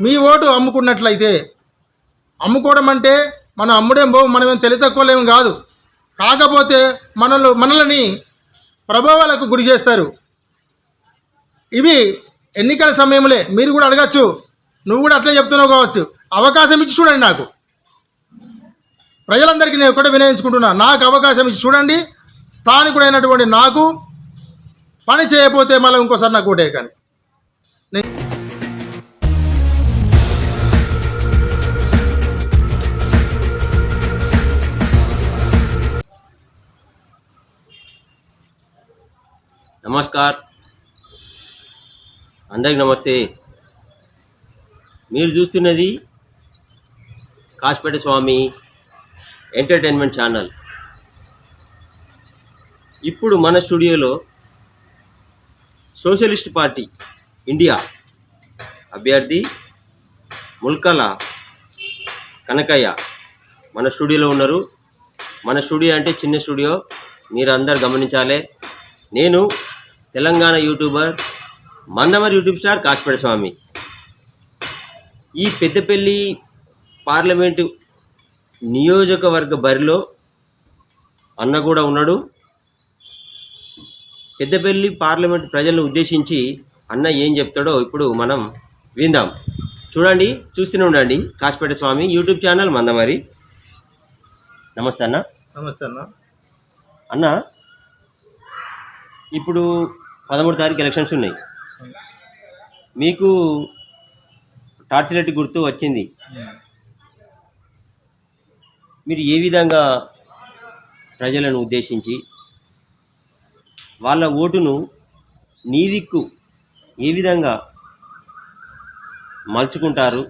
మీ vote అమ్ముకున్నట్లయితే అమ్ముకోవడం అంటే మనం అమ్ముడేం బో మనమేం తెలి తక్కువలేం కాదు. కాకపోతే మనలు మనల్ని ప్రభావాలకు గురి చేస్తారు. ఇవి ఎన్నికల సమయంలో మీరు కూడా అడగచ్చు. నువ్వు కూడా అట్లే చెప్తున్నావు కావచ్చు. అవకాశం ఇచ్చి చూడండి నాకు. ప్రజలందరికీ నేను ఒకటే వినయించుకుంటున్నా నాకు అవకాశం ఇచ్చి చూడండి. స్థానికుడైనటువంటి నాకు పని చేయకపోతే మళ్ళీ ఇంకోసారి నాకు ఓటే కానీ. నమస్కార్. అందరికి నమస్తే. మీరు చూస్తున్నది కాసిపేట స్వామి ఎంటర్టైన్మెంట్ ఛానల్. ఇప్పుడు మన స్టూడియోలో సోషలిస్ట్ పార్టీ ఇండియా అభ్యర్థి ముల్కల కనకయ్య మన స్టూడియోలో ఉన్నారు. మన స్టూడియో అంటే చిన్న స్టూడియో మీరు అందరు గమనించాలి. నేను Telangana YouTuber Mandamarri YouTube star Kasipeta Swamy. ఈ పెద్దపల్లి పార్లమెంటు నియోజకవర్గ బరిలో అన్న కూడా ఉన్నాడు. పెద్దపల్లి పార్లమెంట్ ప్రజలను ఉద్దేశించి అన్న ఏం చెప్తాడో ఇప్పుడు మనం విందాం. చూడండి చూస్తూనే ఉండండి కాసిపేట స్వామి యూట్యూబ్ ఛానల్ మందమరి. నమస్తే అన్న. నమస్తే అన్న. అన్న ఇప్పుడు పదమూడు తారీఖు ఎలక్షన్స్ ఉన్నాయి. మీకు టార్చ్లెట్ గుర్తు వచ్చింది. మీరు ఏ విధంగా ప్రజలను ఉద్దేశించి వాళ్ళ ఓటును నీ దిక్కు ఏ విధంగా మలుచుకుంటారు?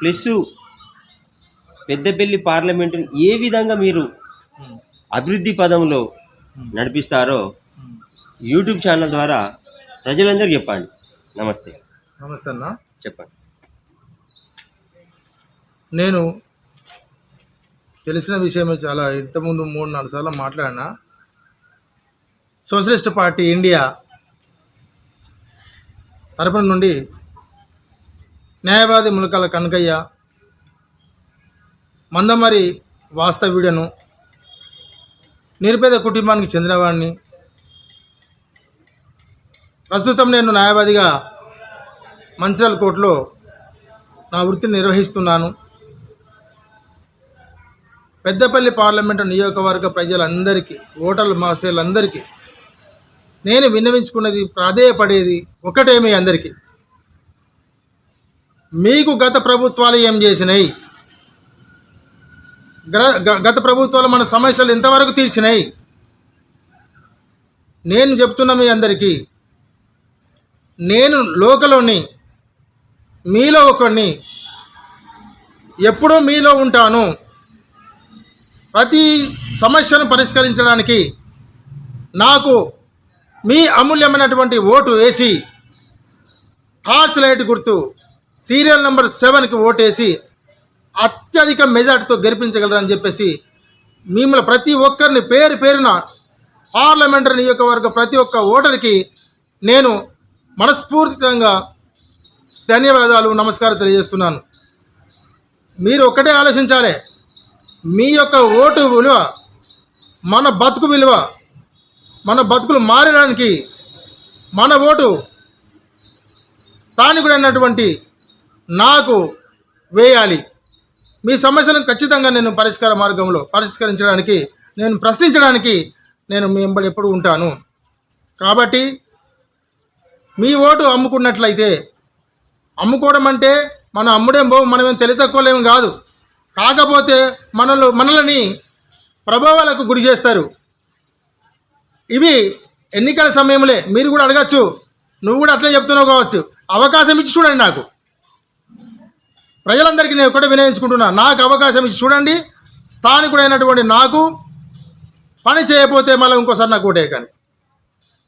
ప్లస్ పెద్దపల్లి పార్లమెంటును ఏ విధంగా మీరు అభివృద్ధి పదంలో నడిపిస్తారో యూట్యూబ్ ఛానల్ ద్వారా ప్రజలందరూ చెప్పండి. నమస్తే. నమస్తే అన్న. చెప్పండి. నేను తెలిసిన విషయమే చాలా ఇంతకుముందు మూడు నాలుగు సార్లు మాట్లాడినా. సోషలిస్ట్ పార్టీ ఇండియా తరపున నుండి న్యాయవాది ములకల కనకయ్య మందమరి వాస్తవ్యుడను నిరుపేద కుటుంబానికి చెందినవాడిని ప్రస్తుతం నేను న్యాయవాదిగా మంచిర్యాల కోర్టులో నా వృత్తిని నిర్వహిస్తున్నాను. పెద్దపల్లి పార్లమెంటు నియోజకవర్గ ప్రజలందరికీ ఓటర్ల మాసేలందరికీ నేను విన్నవించుకున్నది ప్రాధేయపడేది ఒకటేమి అందరికీ. మీకు గత ప్రభుత్వాలు ఏం చేసినాయి? గత ప్రభుత్వాలు మన సమస్యలు ఎంతవరకు తీర్చినాయి. నేను చెప్తున్న మీ అందరికీ నేను లోకలోని మీలో ఒకరిని ఎప్పుడూ మీలో ఉంటాను. ప్రతి సమస్యను పరిష్కరించడానికి నాకు మీ అమూల్యమైనటువంటి ఓటు వేసి టార్చ్ లైట్ గుర్తు సీరియల్ నెంబర్ సెవెన్కి ఓటేసి అత్యధిక మెజార్టీతో గెలిపించగలరని చెప్పేసి మిమ్మల్ని ప్రతి ఒక్కరిని పేరు పేరున పార్లమెంటరీ నియోజకవర్గ ప్రతి ఒక్క ఓటర్కి నేను మనస్ఫూర్తికంగా ధన్యవాదాలు నమస్కారం తెలియజేస్తున్నాను. మీరు ఒక్కటే ఆలోచించాలి మీ యొక్క ఓటు విలువ మన బతుకు విలువ మన బతుకులు మారడానికి మన ఓటు స్థానికుడైనటువంటి నాకు వేయాలి. మీ సమస్యలను ఖచ్చితంగా నేను పరిష్కార మార్గంలో పరిష్కరించడానికి నేను ప్రశ్నించడానికి నేను మీ వెంబడి ఎప్పుడు ఉంటాను. కాబట్టి మీ ఓటు అమ్ముకున్నట్లయితే అమ్ముకోవడం అంటే మనం అమ్ముడేం బో మనమేం తెలివి తక్కువలేం కాదు. కాకపోతే మనలు మనల్ని ప్రభావాలకు గురి చేస్తారు. ఇవి ఎన్నికల సమయంలో. మీరు కూడా అడగచ్చు. నువ్వు కూడా అట్లే చెప్తున్నావు కావచ్చు. అవకాశం ఇచ్చి చూడండి నాకు. ప్రజలందరికీ నేను ఒకటే వినయించుకుంటున్నా. నాకు అవకాశం ఇచ్చి చూడండి. స్థానికుడైనటువంటి నాకు పని చేయకపోతే మళ్ళీ ఇంకోసారి నాకు ఓటే కానీ.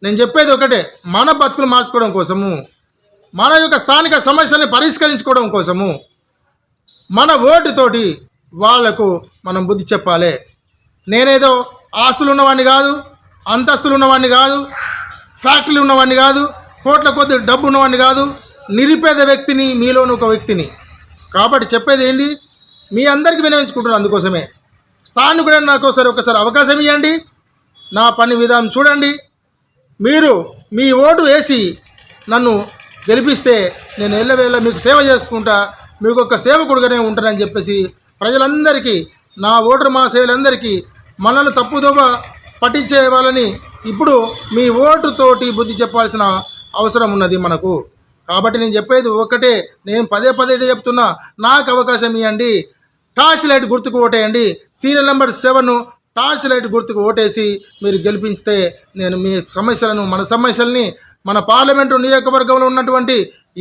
నేను చెప్పేది ఒకటే మన బతుకులు మార్చుకోవడం కోసము మన యొక్క స్థానిక సమస్యల్ని పరిష్కరించుకోవడం కోసము మన ఓటుతోటి వాళ్ళకు మనం బుద్ధి చెప్పాలి. నేనేదో ఆస్తులు ఉన్నవాడిని కాదు అంతస్తులు ఉన్నవాడిని కాదు ఫ్యాక్టరీలు ఉన్నవాడిని కాదు కోట్ల కొద్ది డబ్బు ఉన్నవాడిని కాదు నిరుపేద వ్యక్తిని మీలోని ఒక వ్యక్తిని. కాబట్టి చెప్పేది ఏంటి? మీ అందరికీ వినవించుకుంటున్నాను అందుకోసమే. స్థానికుడైన నాకు ఒకసారి ఒకసారి అవకాశం ఇవ్వండి నా పని విధానం చూడండి. మీరు మీ ఓటు వేసి నన్ను గెలిపిస్తే నేను ఎల్లవేళ మీకు సేవ చేసుకుంటా మీకు ఒక సేవకుడుగానే ఉంటానని చెప్పేసి ప్రజలందరికీ నా ఓటర్ మా సేవలందరికీ మనల్ని తప్పుదోవ పట్టించే వాళ్ళని ఇప్పుడు మీ ఓటుతోటి బుద్ధి చెప్పాల్సిన అవసరం ఉన్నది మనకు. కాబట్టి నేను చెప్పేది ఒక్కటే నేను పదే పదే చెప్తున్నా నాకు అవకాశం ఇవ్వండి టార్చ్ లైట్ గుర్తుకు ఓటేయండి. Serial number seven torch light గుర్తుకు ఓటేసి మీరు గెలిపిస్తే నేను మీ సమస్యలను మన సమస్యల్ని మన పార్లమెంటు నియోజకవర్గంలో ఉన్నటువంటి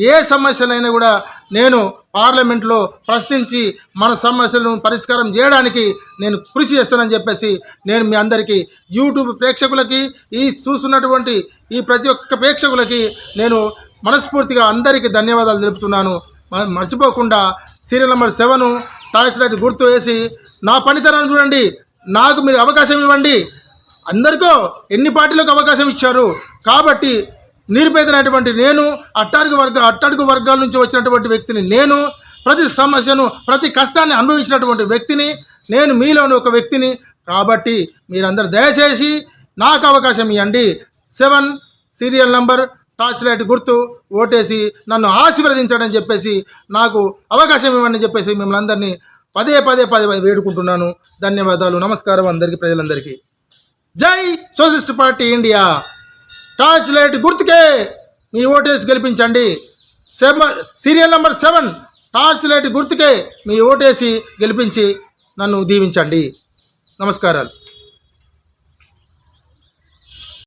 ఏ సమస్యలైనా కూడా నేను పార్లమెంట్లో ప్రశ్నించి మన సమస్యలను పరిష్కారం చేయడానికి నేను కృషి చేస్తానని చెప్పేసి నేను మీ అందరికీ యూట్యూబ్ ప్రేక్షకులకి ఈ చూస్తున్నటువంటి ఈ ప్రతి ఒక్క ప్రేక్షకులకి నేను మనస్ఫూర్తిగా అందరికీ ధన్యవాదాలు తెలుపుతున్నాను. మర్చిపోకుండా serial number seven torch light గుర్తు వేసి నా పనితనాన్ని చూడండి. నాకు మీరు అవకాశం ఇవ్వండి. అందరికో ఎన్ని పార్టీలకు అవకాశం ఇచ్చారు? కాబట్టి నిరుపేదనటువంటి నేను అట్టడుగు వర్గ అట్టడుగు వర్గాల నుంచి వచ్చినటువంటి వ్యక్తిని నేను ప్రతి సమస్యను ప్రతి కష్టాన్ని అనుభవించినటువంటి వ్యక్తిని నేను మీలోని ఒక వ్యక్తిని. కాబట్టి మీరందరూ దయచేసి నాకు అవకాశం ఇవ్వండి. Seven serial number torch light గుర్తు ఓటేసి నన్ను ఆశీర్వదించడని చెప్పేసి నాకు అవకాశం ఇవ్వండి చెప్పేసి మిమ్మల్ని అందరినీ పదే పదే పదే పదే వేడుకుంటున్నాను. ధన్యవాదాలు. నమస్కారం అందరికీ ప్రజలందరికీ. జై socialist party India. Torch light గుర్తుకే. మీ ఓటేసి గెలిపించండి. Seven serial number seven. Torch light గుర్తుకే మీ ఓటేసి గెలిపించి నన్ను దీవించండి. నమస్కారాలు.